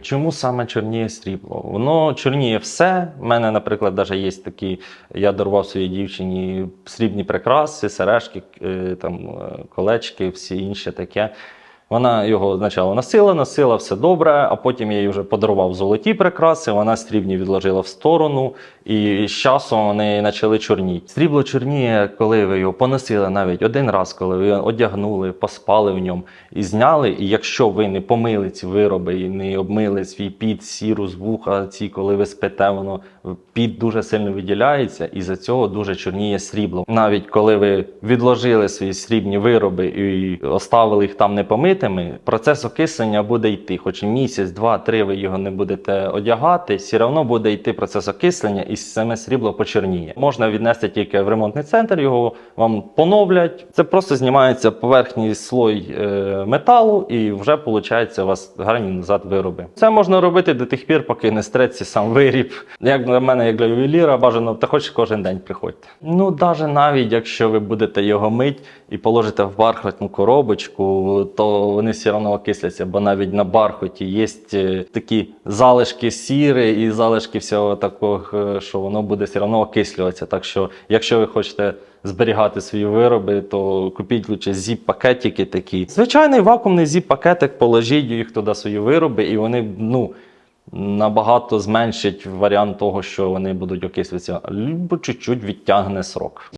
Чому саме чорніє срібло? Воно чорніє все. У мене, наприклад, навіть є такі, я дарував своїй дівчині срібні прикраси, сережки, е, там, е, колечки, всі інше таке. Вона його спочатку носила, носила все добре, а потім я їй вже подарував золоті прикраси, вона срібні відложила в сторону, і з часом вони почали чорніти. Срібло чорніє, коли ви його поносили навіть один раз, коли ви одягнули, поспали в ньому і зняли. І якщо ви не помили ці вироби і не обмили свій під, сіру з вуха, ці, коли ви спите, воно під дуже сильно виділяється, і за цього дуже чорніє срібло. Навіть коли ви відложили свої срібні вироби і оставили їх там непомитими, процес окислення буде йти. Хоч місяць, два, три ви його не будете одягати, все одно буде йти процес окислення, і саме срібло почорніє. Можна віднести тільки в ремонтний центр, його вам поновлять. Це просто знімається поверхній слой е, металу, і вже виходить у вас гарні назад вироби. Це можна робити до тих пір, поки не стреться сам виріб. Як для мене, як для ювеліра, бажано та хоч кожен день приходьте. Ну, навіть навіть якщо ви будете його мить і положите в бархатну коробочку, то вони все одно окисляться, бо навіть на бархаті є е, такі залишки сіри і залишки всього такого, е, що воно буде все одно окислюватися. Так що, якщо ви хочете зберігати свої вироби, то купіть лучше зіп-пакетики такі. Звичайний вакуумний зіп-пакетик, положіть їх туди свої вироби, і вони, ну. Набагато зменшить варіант того, що вони будуть окислюватися, або чуть-чуть відтягне срок.